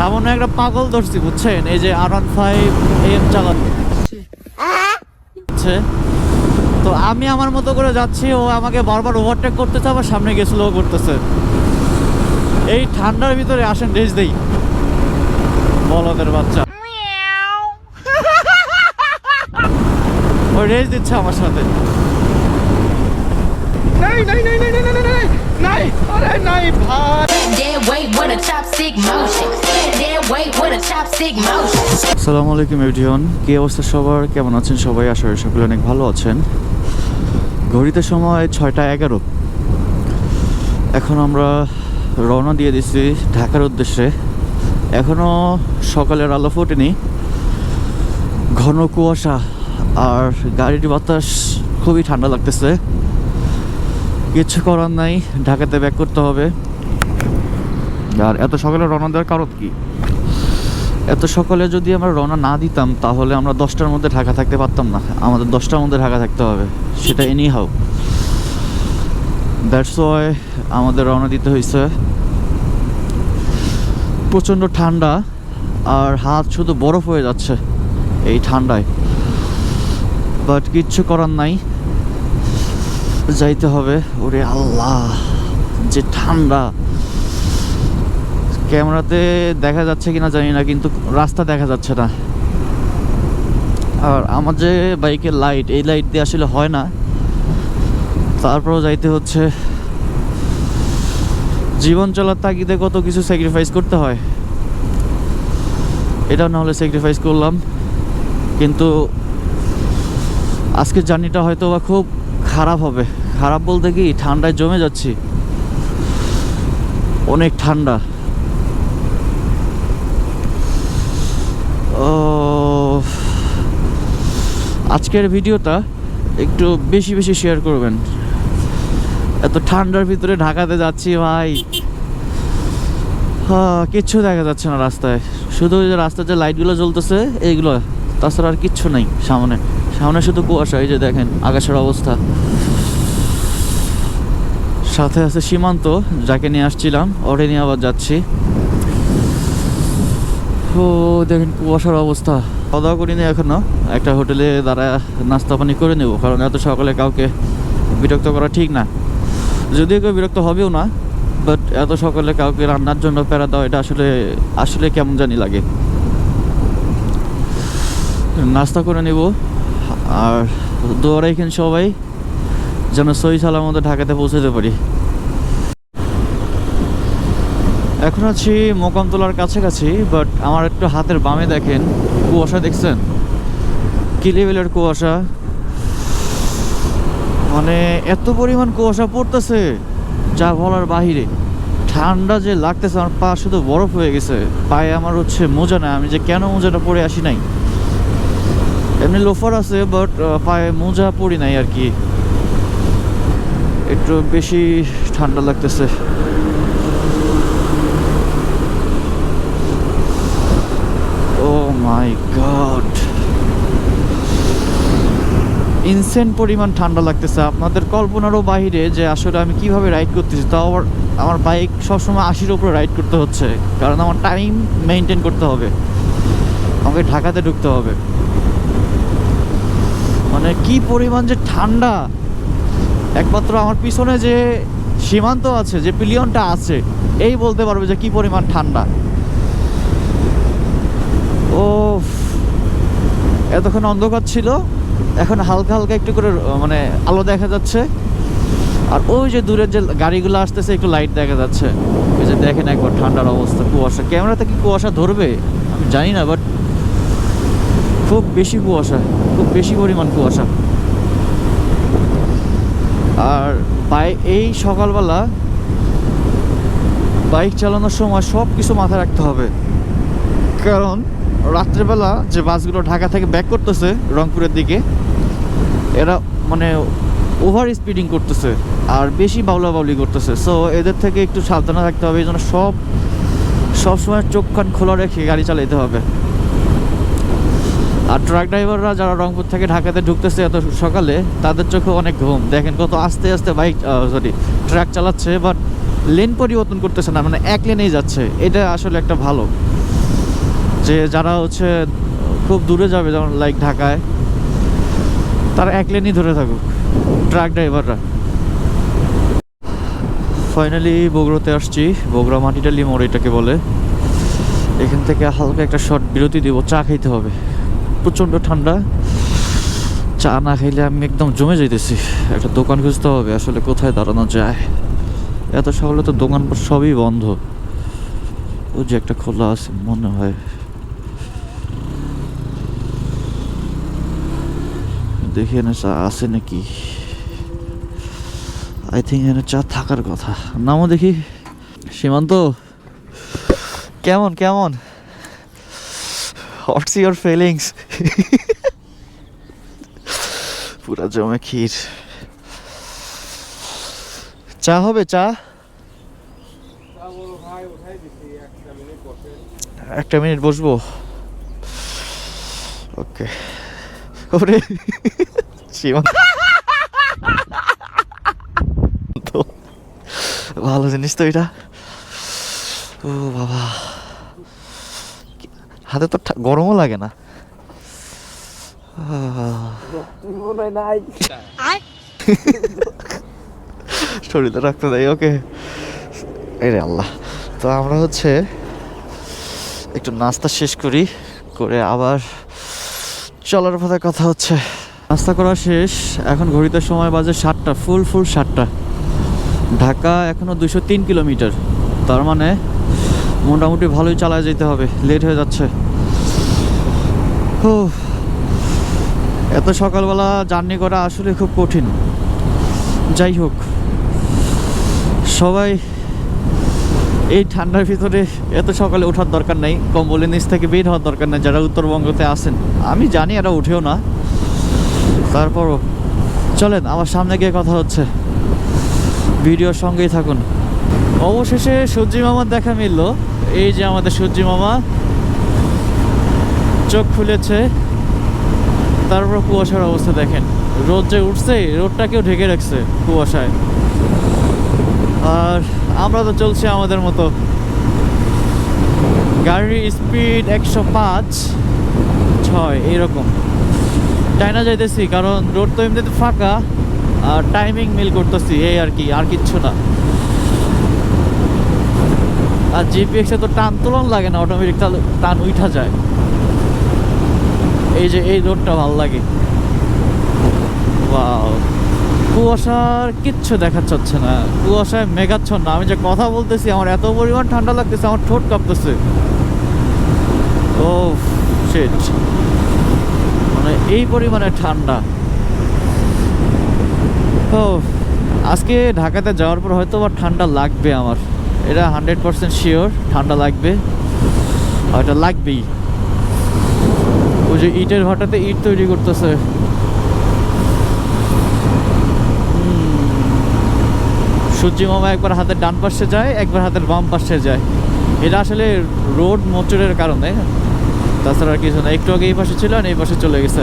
সামনে একটা পাগল ধরছি বুঝছেন? এই যে আর ওয়ান ফাইভ তো আমি আমার মতো করে যাচ্ছি ও আমাকে বারবার ওভারটেক করতেছে আবার সামনে গেছিল ও করতেছে। এই ঠান্ডার ভিতরে আসেন রেস দেই। বলদের বাচ্চা। ও রেস দিচ্ছে আমার সাথে। নাই ভাই। আসসালামু আলাইকুম এভরিওয়ান কি অবস্থা সবার? কেমন আছেন সবাই? আশা করি সকলে অনেক ভালো আছেন। ঘড়িতে সময় ছয়টা এগারো। এখন আমরা রওনা দিয়ে দিচ্ছি ঢাকার উদ্দেশ্যে। এখনও সকালের আলো ফোটেনি। ঘন কুয়াশা আর গাড়ির বাতাস খুবই ঠান্ডা লাগতেছে। কিছু করার নাই, ঢাকাতে ব্যাক করতে হবে। আর এত সকালে রওনা দেওয়ার কারণ কি? এত সকালে যদি আমরা রওনা না দিতাম, তাহলে আমরা দশটার মধ্যে ঢাকা থাকতে পারতাম না। আমাদের দশটার মধ্যে ঢাকা থাকতে হবে। সেটা এনি হাউ দ্যাটস ওয়াই আমাদের রওনা দিতে হয়েছে প্রচণ্ড ঠান্ডা, আর হাত শুধু বরফ হয়ে যাচ্ছে এই ঠান্ডায়। বাট কিচ্ছু করার নাই। যাইতে হবে। ওরে আল্লাহ, যে ঠান্ডা। ক্যামেরাতে দেখা যাচ্ছে কিনা জানি না, কিন্তু রাস্তা দেখা যাচ্ছে না। আর আমার যে বাইকের লাইট এই লাইট দিয়ে আসলে হয় না। তারপরও যাইতে হচ্ছে। জীবন চলার তাগিদে কত কিছু স্যাক্রিফাইস করতে হয়। এটা না হলে স্যাক্রিফাইস করলাম। কিন্তু আজকের জার্নিটা হয়তো বা খুব খারাপ হবে। খারাপ বলতে কি, ঠান্ডায় জমে যাচ্ছি। অনেক ঠান্ডা। আজকের ভিডিওটা একটু বেশি বেশি শেয়ার করবেন। এত ঠান্ডার ভিতরে ঢাকাতে যাচ্ছি ভাই। হ্যাঁ কিচ্ছু দেখা যাচ্ছে না রাস্তায়। শুধু ওই যে রাস্তার যে লাইটগুলো জ্বলতেছে, এইগুলো। তাছাড়া আর কিচ্ছু নাই সামনে। সামনে শুধু কুয়াশা, এই যে দেখেন আকাশের অবস্থা। সাথে আছে সীমান্ত, যাকে নিয়ে আসছিলাম ওরে নিয়ে আবার যাচ্ছি। ও, দেখেন কুয়াশার অবস্থা। খাওয়া দাওয়া করিনি এখনও। একটা হোটেলে দাঁড়া নাস্তা পানি করে নেব, কারণ এত সকালে কাউকে বিরক্ত করা ঠিক না। যদিও কেউ বিরক্ত হবেও না বাট এত সকালে কাউকে রান্নার জন্য প্যারা দেওয়া এটা আসলে আসলে কেমন জানি লাগে। নাস্তা করে নেব, আর দোয়া এখানে সবাই, যেন সহি সালামতে ঢাকাতে পৌঁছাতে পারি। এখন আছি মোকামতলার কাছাকাছি বাট আমার একটু হাতের বামে দেখেন, কুয়াশা দেখছেন? কি লেভেলের কুয়াশা? মানে এত পরিমাণ কুয়াশা পড়তেছে, যা বলার বাহিরে। ঠান্ডা যে লাগতেছে, আমার পা শুধু বরফ হয়ে গেছে। পায়ে আমার হচ্ছে মোজা না আমি যে কেন মোজাটা পরে আসি নাই? এমনি লোফার আছে বাট পায়ে মোজা পরি নাই আর কি। একটু বেশি ঠান্ডা লাগতেছে ও মাই গড ইনসেন পরিমাণ ঠান্ডা লাগতেছে। আপনাদের কল্পনারও বাইরে যে আসলে আমি কীভাবে রাইড করতেছি, তাও আবার আমার বাইক সবসময় আশির উপরে রাইড করতে হচ্ছে। কারণ আমার টাইম মেনটেন করতে হবে। আমাকে ঢাকাতে ঢুকতে হবে। মানে কি পরিমাণ যে ঠান্ডা! একমাত্র আমার পিছনে যে সীমান্ত আছে, যে পিলিয়নটা আছে, এই বলতে পারবে যে কি পরিমাণ ঠান্ডা। ও এতক্ষণ অন্ধকার ছিল। এখন হালকা হালকা একটু করে মানে আলো দেখা যাচ্ছে। আর ওই যে দূরের যে গাড়িগুলো আসতেছে, একটু লাইট দেখা যাচ্ছে। ওই যে দেখেন একবার ঠান্ডার অবস্থা, কুয়াশা। ক্যামেরাতে কি কুয়াশা ধরবে? আমি জানি না বাট খুব বেশি কুয়াশা, খুব বেশি পরিমাণ কুয়াশা। আর বাই, এই সকালবেলা বাইক চালানোর সময় সব কিছু মাথায় রাখতে হবে। কারণ রাত্রেবেলা যে বাসগুলো ঢাকা থেকে ব্যাক করতেছে রংপুরের দিকে এরা মানে ওভার স্পিডিং করতেছে আর বেশি বাউলা বাউলি করতেছে। সো এদের থেকে একটু সাবধানে থাকতে হবে, এই জন্য সব সবসময় চোখ কান খোলা রেখে গাড়ি চালাতে হবে। আর ট্রাক ড্রাইভাররা যারা রংপুর থেকে ঢাকাতে ঢুকতেছে এত সকালে, তাদের চোখে অনেক ঘুম। দেখেন কত আস্তে আস্তে বাইক সরি ট্রাক চালাচ্ছে বাট লেন পরিবর্তন করতেছে না মানে এক লেনেই যাচ্ছে। এটা আসলে একটা ভালো। যে যারা হচ্ছে খুব দূরে যাবে, যেমন লাইক ঢাকায় তারা এক লেনই ধরে থাকুক ট্রাক ড্রাইভাররা ফাইনালি বগুড়াতে আসছি। বগুড়া মাটিডালি মোড় এটাকে বলে। এখান থেকে হালকা একটা শর্ট বিরতি দিব, চা খাইতে হবে। প্রচণ্ড ঠান্ডা। চা না খাইলে আমি একদম জমে যাইতেছি। একটা দোকান খুঁজতে হবে, আসলে কোথায় দাঁড়ানো যায়। এত সকালে তো দোকান সবই বন্ধ। ও যে একটা খোলা আছে, মনে হয়। দেখি এনে চা আছে নাকি? আই থিঙ্ক এখানে চা থাকার কথা। নামও দেখি। সীমান্ত? কেমন কেমন? হোয়াটস ইউর ফিলিংস পুরা জমে ক্ষীর। চা হবে, চা? একটা মিনিট বসবো। ওকে ওরে। তো, ভালো জিনিস তো এটা। ও বাবা। হাতে তো গরমও লাগে না। শরীরে রাখতে দেয়, ওকে। এই আল্লাহ। তো আমরা হচ্ছে একটু নাস্তা শেষ করি, করে আবার চলার পথে কথা হচ্ছে। নাস্তা করা শেষ, এখন ঘড়িতে সময় বাজে সাতটা, ফুল ফুল সাতটা। ঢাকা এখনও দুশো তিন কিলোমিটার। তার মানে মোটামুটি ভালোই চালায় যেতে হবে, লেট হয়ে যাচ্ছে। ও এত সকালবেলা জার্নি করা আসলে খুব কঠিন। যাই হোক, সবাই এই ঠান্ডার ভিতরে এত সকালে ওঠার দরকার নেই, কম্বলের নিচ থেকে বের হওয়ার দরকার নেই, যারা উত্তরবঙ্গতে আসেন আমি জানি এরা উঠেও না। তারপরও, চলেন, আমার সামনে গিয়ে কথা হচ্ছে। ভিডিওর সঙ্গেই থাকুন। অবশেষে সূর্যি মামার দেখা মিলল। এই যে আমাদের সূর্যি মামা, চোখ খুলেছে। তারপর কুয়াশার অবস্থা দেখেন। রোদ যে উঠছে, রোদটাকেও ঢেকে রাখছে কুয়াশায়। আর আমরা তো চলছি আমাদের মতো। গাড়ির স্পিড একশো পাঁচ, ছয় এইরকম চাইনা যাইতেছি, কারণ রোড তো এমনিতে ফাঁকা, আর টাইমিং মিল করতেছি, এই আর কি, আর কিচ্ছু না। আর জিপিএক্সে তো টান তোলন লাগে না অটোমেটিক টান উঠা যায়। এই যে এই রোডটা ভালো লাগে। ওয়াও কুয়াশার কিচ্ছু দেখা যাচ্ছে না। কুয়াশায় মেঘাচ্ছন্ন। আমি যে কথা বলতেছি, আমার এত পরিমাণ ঠান্ডা লাগতেছে, আমার ঠোঁট কাঁপতেছে। ও শিট মানে এই পরিমাণে ঠান্ডা। ও আজকে ঢাকাতে যাওয়ার পর হয়তো আবার ঠান্ডা লাগবে আমার। এটা হান্ড্রেড পার্সেন্ট শিওর, ঠান্ডা লাগবে। এটা লাগবেই। ওই যে ইটের ভাটাতে ইট তৈরি করতেছে। সূর্যি মামা একবার হাতের ডান পাশে যায়, একবার হাতের বাম পাশে যায়। এটা আসলে রোড মোচরের কারণে। তাছাড়া আর কিছু না, একটু আগে এই পাশে ছিল আর এই পাশে চলে গেছে।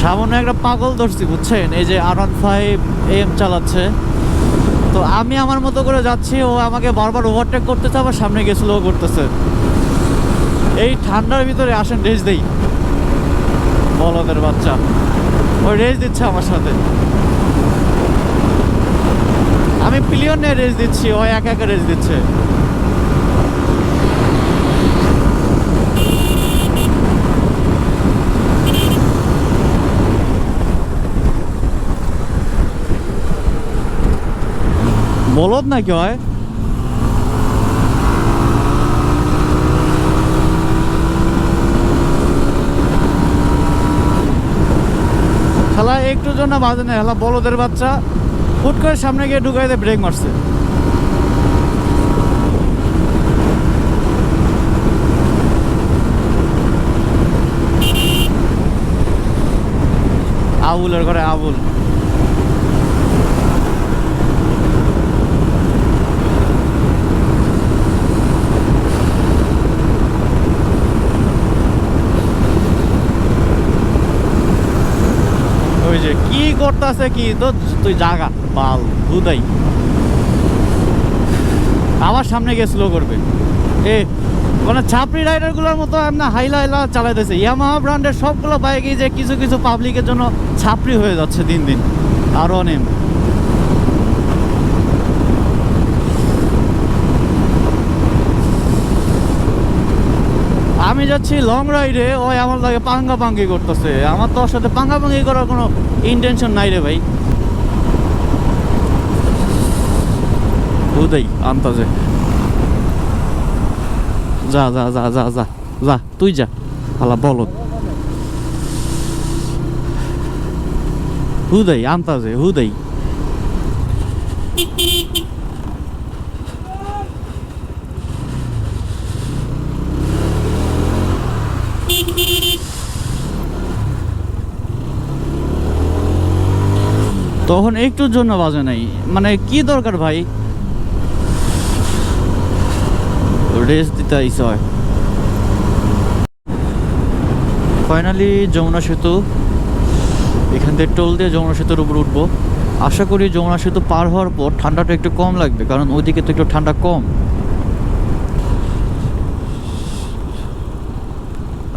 সামান্য একটা পাগল ধরছি, বুঝছেন? এই যে আর ওয়ান ফাইভ এম চালাচ্ছে। তো আমি আমার মতো করে যাচ্ছি, ও আমাকে বারবার ওভারটেক করতেছে, আবার সামনে গিয়ে স্লো করতেছে। এই ঠান্ডার ভিতরে আসেন, রেস দেই। বলদের বাচ্চা। ওই রেস দিচ্ছে আমার সাথে। আমি পিলিয়ন নিয়ে রেস দিচ্ছি, ও একা একা রেস দিচ্ছে। বলদ নাকি হয়? খেলা একটু জন্য বাজে না, খেলা বলদের বাচ্চা। হুট করে সামনে গিয়ে ঢুকাই দিয়ে ব্রেক মারছে। আবুলের ঘরে আবুল ওই যে কি করতেছে কি? তো তুই জাগা, বাল দুদাই আবার সামনে গিয়ে স্লো করবে। এ মানে ছাপড়ি রাইডারগুলোর মতো এমন হাইলা হাইলা চালাইতেছে। ইয়ামাহা ব্র্যান্ডের সবগুলো বাইকই যে কিছু কিছু পাবলিকের জন্য ছাপড়ি হয়ে যাচ্ছে দিন দিন। আরও অনেক আমি যাচ্ছি লং রাইডে ওই আমার লাগে পাঙ্গা পাঙ্গি করতেছে। আমার তো ওর সাথে পাঙ্গা পাঙ্গি করার কোনো ইন্টেনশন নাই রে ভাই। উদয়, আন্তাজে। যা যা যা যা যা যা, তুই যা। হালা বলত হুদাই আন্তাজে হুদাই তখন একটুর জন্য বাজে নাই। মানে কি দরকার ভাই? রেস্ট দিতে হয়। ফাইনালি যমুনা সেতু। এখান থেকে টোল দিয়ে যমুনা সেতুর উপর উঠবো। আশা করি যমুনা সেতু পার হওয়ার পর ঠান্ডাটা একটু কম লাগবে কারণ ওইদিকে তো একটু ঠান্ডা কম।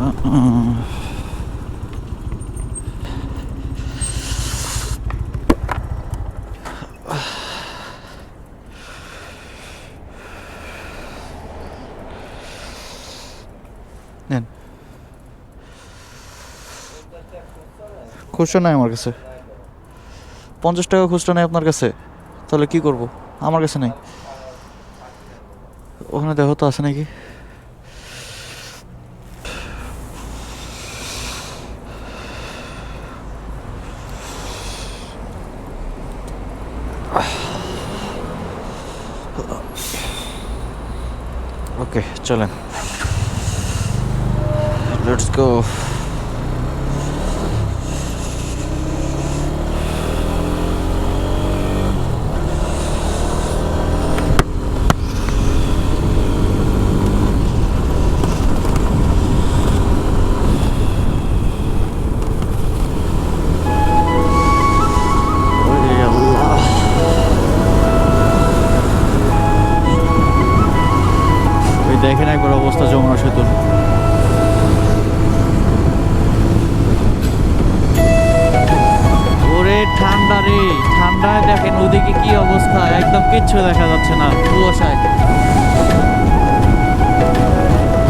আহ, নেন। খুচরা নাই আমার কাছে। পঞ্চাশ টাকা খুচরা নাই আপনার কাছে। তাহলে কি করব? আমার কাছে নেই। ওখানে দেখো তো আছে নাকি। ওকে, চলেন। লেটস গো দেখেন একবার অবস্থা যমুনা সেতুর। ঠান্ডা রে, ঠান্ডায় দেখেন ওদিকে কি অবস্থা, একদম কিচ্ছু দেখা যাচ্ছে না কুয়াশায়।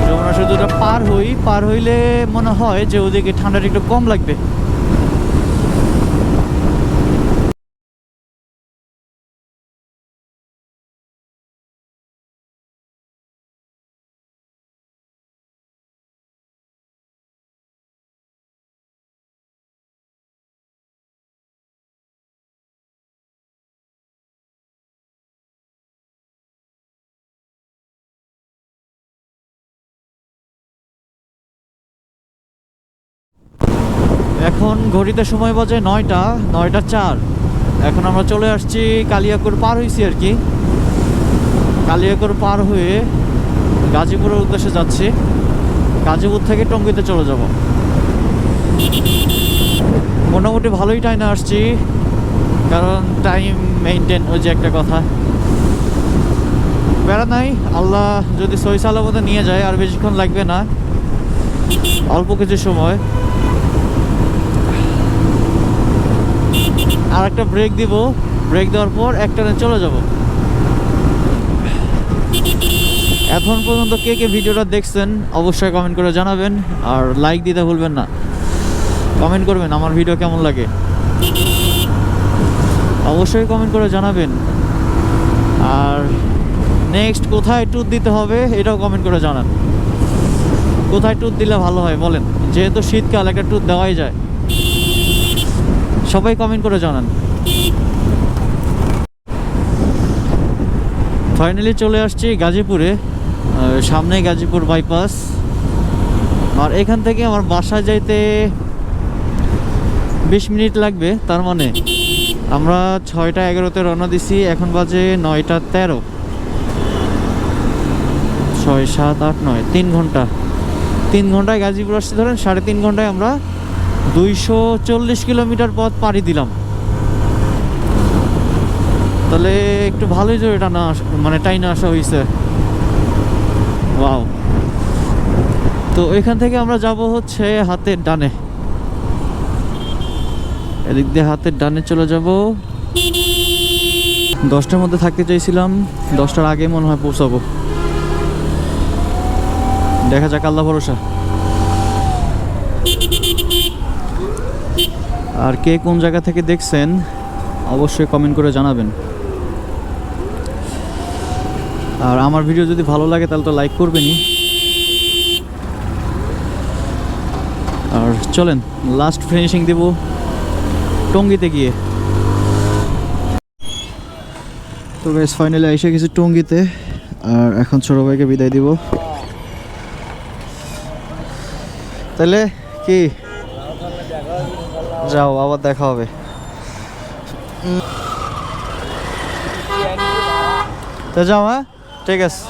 যমুনা সেতুটা পার হই, পার হইলে মনে হয় যে ওদিকে ঠান্ডাটা একটু কম লাগবে। এখন ঘড়িতে সময় বাজে নয়টা নয়টা চার। এখন আমরা চলে আসছি কালিয়াকুর পার হয়েছি আর কি। কালিয়াকুর পার হয়ে গাজীপুরের উদ্দেশ্যে যাচ্ছি। গাজীপুর থেকে টঙ্গিতে চলে যাব। মোটামুটি ভালোই টাইমে আসছি, কারণ টাইম মেনটেন ওই যে একটা কথা। বেড়া নাই, আল্লাহ যদি সই সালামতে নিয়ে যায়, আর বেশিক্ষণ লাগবে না। অল্প কিছু সময়। আর একটা ব্রেক দিব। ব্রেক দেওয়ার পর একটা চলে যাব। এখন পর্যন্ত কে কে ভিডিওটা দেখছেন, অবশ্যই কমেন্ট করে জানাবেন। আর লাইক দিতে ভুলবেন না। কমেন্ট করবেন আমার ভিডিও কেমন লাগে। অবশ্যই কমেন্ট করে জানাবেন। আর নেক্সট কোথায় ট্যুর দিতে হবে, এটাও কমেন্ট করে জানান। কোথায় ট্যুর দিলে ভালো হয় বলেন। যেহেতু শীতকাল, একটা ট্যুর দেওয়াই যায়। সবাই কমেন্ট করে জানান। ফাইনালি চলে আসছি গাজীপুরে সামনে গাজীপুর বাইপাস আর এখান থেকে আমার বাসায় যাইতে বিশ মিনিট লাগবে, তার মানে আমরা ছয়টা এগারোতে রওনা দিছি, এখন বাজে নয়টা তেরো। ছয়, সাত, আট, নয়, তিন ঘণ্টা। তিন ঘন্টায় গাজীপুর আসতে ধরেন সাড়ে তিন ঘন্টায় আমরা দুইশো চল্লিশ কিলোমিটার পথ পাড়ি দিলাম। তাহলে একটু ভালোই তো এটা না মানে টাইনে আসা হয়েছে ওয়াও। তো এখান থেকে আমরা যাব হচ্ছে হাতের ডানে। এদিক দিয়ে হাতের ডানে চলে যাব। দশটার মধ্যে থাকতে চাইছিলাম, দশটার আগে মনে হয় পৌঁছাবো। দেখা যাক, আল্লাহ ভরসা। আর কে কোন জায়গা থেকে দেখছেন, অবশ্যই কমেন্ট করে জানাবেন। আর আমার ভিডিও যদি ভালো লাগে, তাহলে তো লাইক করবেনই। আর চলেন লাস্ট ফিনিশিং দেব টঙ্গিতে গিয়ে। তো গাইস ফাইনালি এসে গেছি টঙ্গিতে, আর এখন ছোট ভাইকে বিদায় দিব। তাহলে কি? যাও, আবার দেখা হবে। তো যাও হ্যাঁ? ঠিক আছে।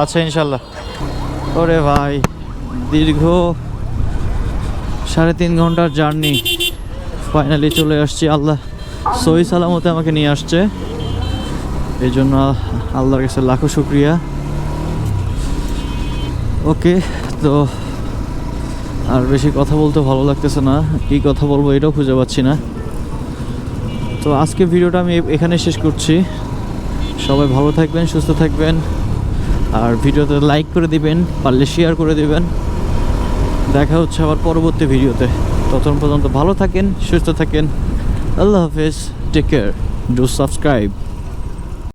আচ্ছা ইনশাল্লাহ। ওরে ভাই, দীর্ঘ সাড়ে তিন ঘণ্টার জার্নি। ফাইনালি চলে আসছি, আল্লাহ সহি সালামতে আমাকে নিয়ে আসছে। এই জন্য আল্লাহর কাছে লাখো শুক্রিয়া। ওকে তো আর বেশি কথা বলতে ভালো লাগতেছে না। কি কথা বলব এটাও খুঁজে পাচ্ছি না। তো আজকে ভিডিওটা আমি এখানে শেষ করছি। সবাই ভালো থাকবেন, সুস্থ থাকবেন। আর ভিডিওতে লাইক করে দিবেন, পারলে শেয়ার করে দিবেন। দেখা হচ্ছে আবার পরবর্তী ভিডিওতে। ততক্ষণ পর্যন্ত ভালো থাকেন, সুস্থ থাকেন। আল্লাহ হাফেজ টেক কেয়ার ডু সাবস্ক্রাইব